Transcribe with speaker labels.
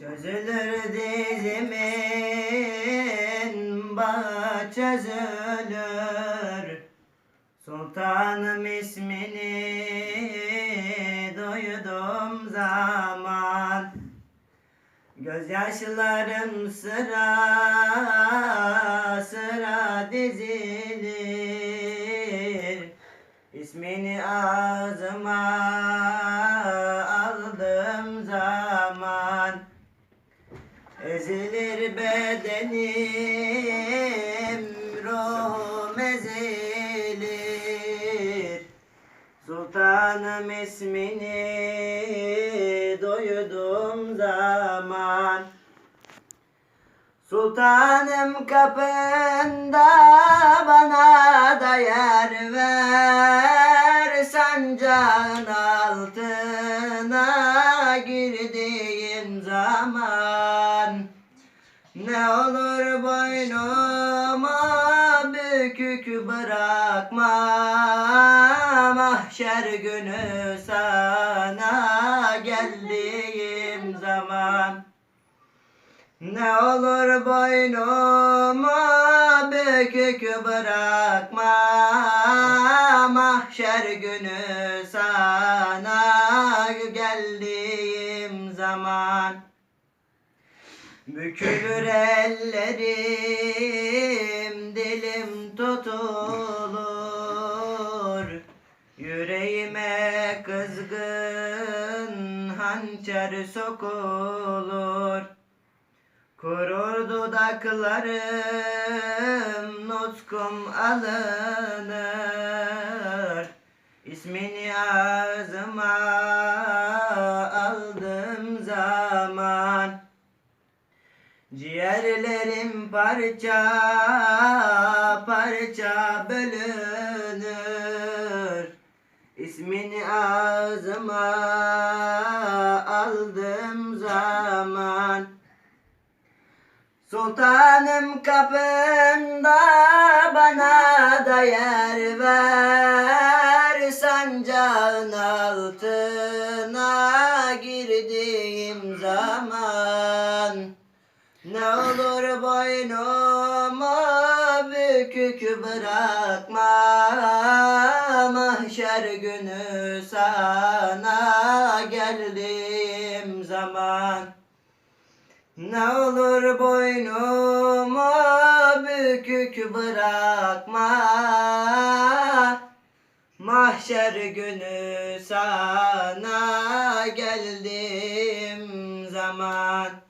Speaker 1: Çözülür dizimin bağı çözülür. Sultanım ismini duyduğum zaman. Gözyaşlarım sıra sıra dizilir. İsmini ağzıma aldığım zaman Ezilir bedenim, ruhum ezilir Sultanım ismini duyduğum zaman. Sultanım kapında bana da yer ver Sancağın altına girdiğim zaman Ne olur boynuma bükük bırakma. Mahşer günü sana geldiğim zaman. Ne olur boynuma bükük bırakma. Mahşer günü sana geldiğim zaman Bükülür ellerim, dilim tutulur. Yüreğime kızgın hançer sokulur. Kurur dudaklarım, nutkum alınır. İsmini ağzıma aldığım zaman Ciğerlerim parça parça bölünür. İsmini ağzıma aldığım zaman Sultanım kapında bana da yer ver Ne olur boynuma bükük bırakma Mahşer günü sana geldiğim zaman. Ne olur boynuma bükük bırakma Mahşer günü sana geldim zaman